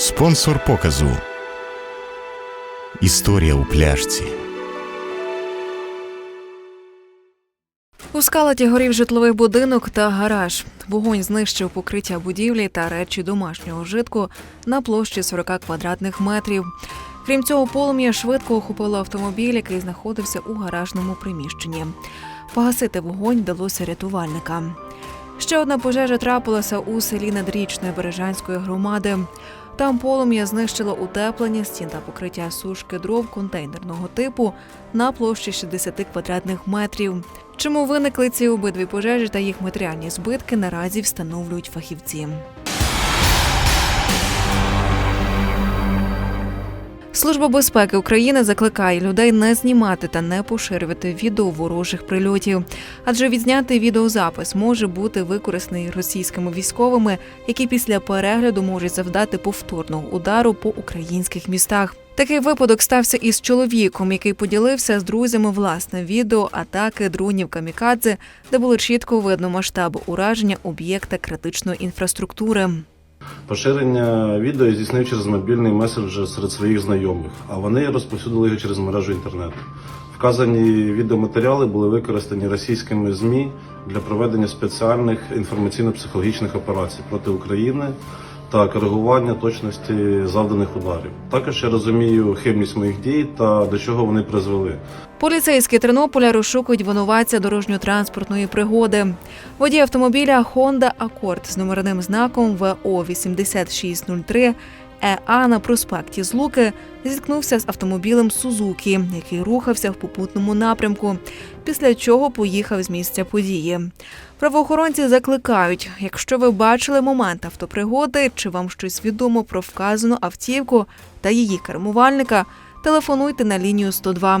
Спонсор показу. Історія у пляшці. У скалаті горів житловий будинок та гараж. Вогонь знищив покриття будівлі та речі домашнього житку на площі 40 квадратних метрів. Крім цього, полум'я швидко охопило автомобіль, який знаходився у гаражному приміщенні. Погасити вогонь вдалося рятувальникам. Ще одна пожежа трапилася у селі Надрічне Бережанської громади. Там полум'я знищило утеплення стін та покриття сушки дров контейнерного типу на площі 60 квадратних метрів. Чому виникли ці обидві пожежі та їх матеріальні збитки наразі встановлюють фахівці. Служба безпеки України закликає людей не знімати та не поширювати відео ворожих прильотів, адже відзнятий відеозапис може бути використаний російськими військовими, які після перегляду можуть завдати повторного удару по українських містах. Такий випадок стався із чоловіком, який поділився з друзями власне відео атаки дронів камікадзе, де було чітко видно масштаб ураження об'єкта критичної інфраструктури. Поширення відео здійснив через мобільний меседжер серед своїх знайомих, а вони розповсюдили його через мережу інтернету. Вказані відеоматеріали були використані російськими ЗМІ для проведення спеціальних інформаційно-психологічних операцій проти України та коригування точності завданих ударів. Також я розумію хибність моїх дій та до чого вони призвели. Поліцейські Тернополя розшукують винуватця дорожньо-транспортної пригоди. Водій автомобіля Honda Accord з номерним знаком ВО 8603 ЕА на проспекті Злуки зіткнувся з автомобілем Сузукі, який рухався в попутному напрямку, після чого поїхав з місця події. Правоохоронці закликають, якщо ви бачили момент автопригоди чи вам щось відомо про вказану автівку та її кермувальника, телефонуйте на лінію 102.